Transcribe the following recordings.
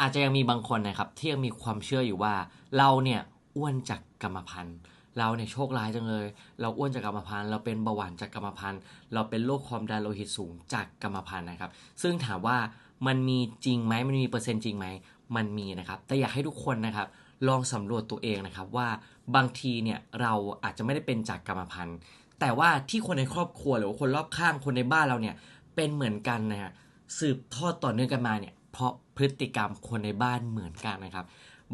อาจจะยังมีบางคนนะครับที่ยังมีความเชื่ออยู่ว่า เราเนี่ยอ้วนจากกรรมพันธุ์ เราเนี่ยโชคร้ายจังเลย เราอ้วนจากกรรมพันธุ์ เราเป็นเบาหวานจากกรรมพันธุ์ เราเป็นโรคความดันโลหิตสูงจากกรรมพันธุ์นะครับ ซึ่งถามว่ามันมีจริงไหมมันมีเปอร์เซ็นต์จริงไหมมันมีนะครับ แต่อยากให้ทุกคนนะครับลองสำรวจตัวเองนะครับว่าบางทีเนี่ยเราอาจจะไม่ได้เป็นจากกรรมพันธุ์ แต่ว่าที่คนในครอบครัวหรือว่าคนรอบข้างคนในบ้านเราเนี่ยเป็นเหมือนกันนะฮะสืบทอดต่อเนื่องกันมาเนี่ย เพราะพฤติกรรมคนในบ้านเหมือนกันนะครับ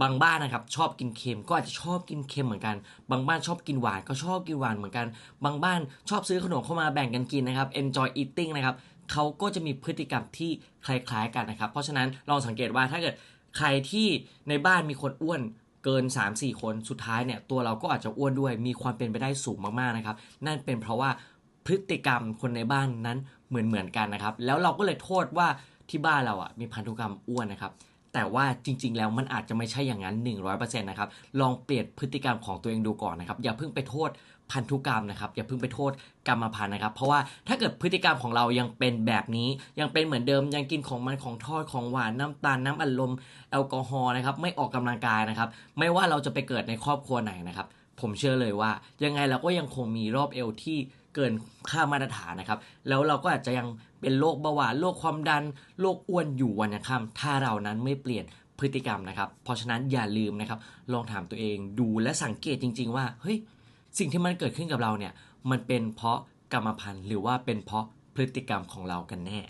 บางบ้านนะครับชอบกินเค็มก็อาจจะชอบกินเค็มเหมือนกัน บางบ้านชอบกินหวานก็ชอบกินหวานเหมือนกัน บางบ้านชอบซื้อขนมเข้ามาแบ่งกันกินนะครับ enjoy eating นะครับเขาก็จะมีพฤติกรรมที่คล้ายๆกันนะครับ เพราะฉะนั้นลองสังเกตว่าถ้าเกิดใครที่ในบ้านมีคนอ้วนเกิน 3-4 คนสุดท้ายเนี่ยตัวเราก็อาจจะอ้วนด้วยมีความเป็นไปได้สูงมากๆนะครับ นั่นเป็นเพราะว่าพฤติกรรมคนในบ้านนั้นเหมือนเหมือนๆกันนะครับ แล้วเราก็เลยโทษว่า ที่บ้านเราอะมีพันธุกรรมอ้วนนะครับ แต่ว่าจริง ๆ แล้วมันอาจจะไม่ใช่อย่างนั้น 100%นะครับลองเปลี่ยนพฤติกรรมของตัวเองดูก่อนนะครับ อย่าเพิ่งไปโทษพันธุกรรมนะครับ อย่าเพิ่งไปโทษกรรมพันธุ์นะครับ เพราะว่าถ้าเกิดพฤติกรรมของเรายังเป็นแบบนี้ ยังเป็นเหมือนเดิมยังกินของมันของทอดของหวานน้ำตาลน้ำอัดลมแอลกอฮอล์นะครับไม่ออกกำลังกายนะครับ ไม่ว่าเราจะไปเกิดในครอบครัวไหนนะครับ ผมเชื่อเลยว่ายังไงเราก็ยังคงมีรอบเอวที่ เกินค่ามาตรฐานนะครับ แล้วเราก็อาจจะยังเป็นโรคเบาหวานโรคความดันโรคอ้วนอยู่วันยังค่ำถ้าเรานั้นไม่เปลี่ยนพฤติกรรมนะครับ เพราะฉะนั้นอย่าลืมนะครับ ลองถามตัวเองดูและสังเกตจริง ๆ ว่าเฮ้ยสิ่งที่มันเกิดขึ้นกับเราเนี่ยมันเป็นเพราะกรรมพันธุ์หรือว่าเป็นเพราะพฤติกรรมของเรากันแน่